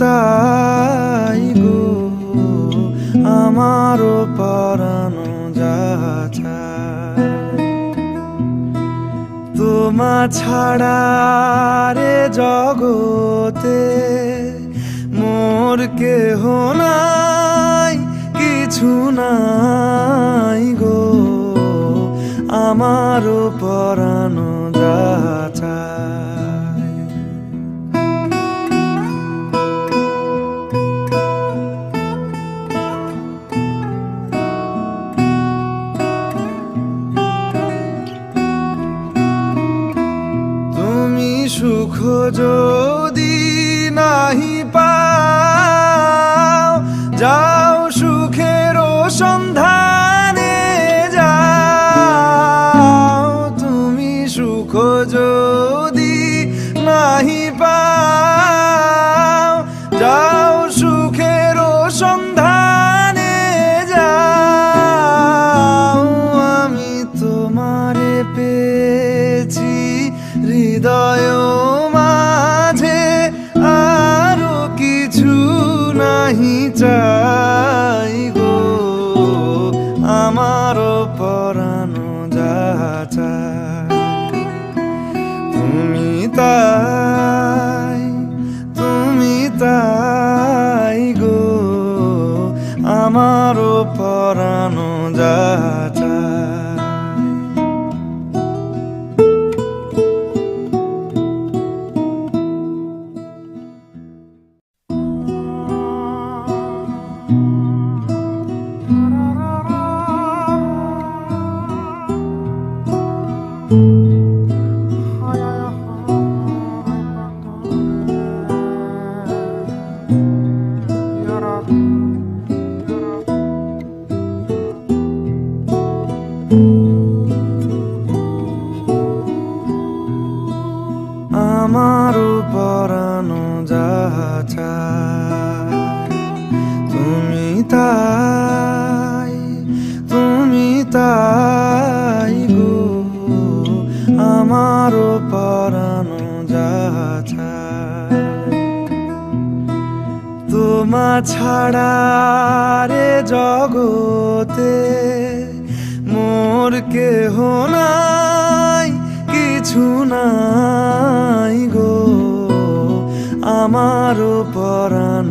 তাই গো, আমারও পরানো যাচা তোমা ছাড়া রে জগতে মোর কেহ নাই, কিছু নাই গো, আমারও পরানো যাচা সুখ যদি নাহি পাও চাই গো আমার পরানো যা তুমি তাই তুমি তাই গো আমারও পরানো যাচা আমারও পরানো যাচা তুমি তাই তুমি তাই গো। আমারও পরানো তোমা ছাড়া রে জগতে মোর কেহ নাই, কিছু গো আমারও পরাণ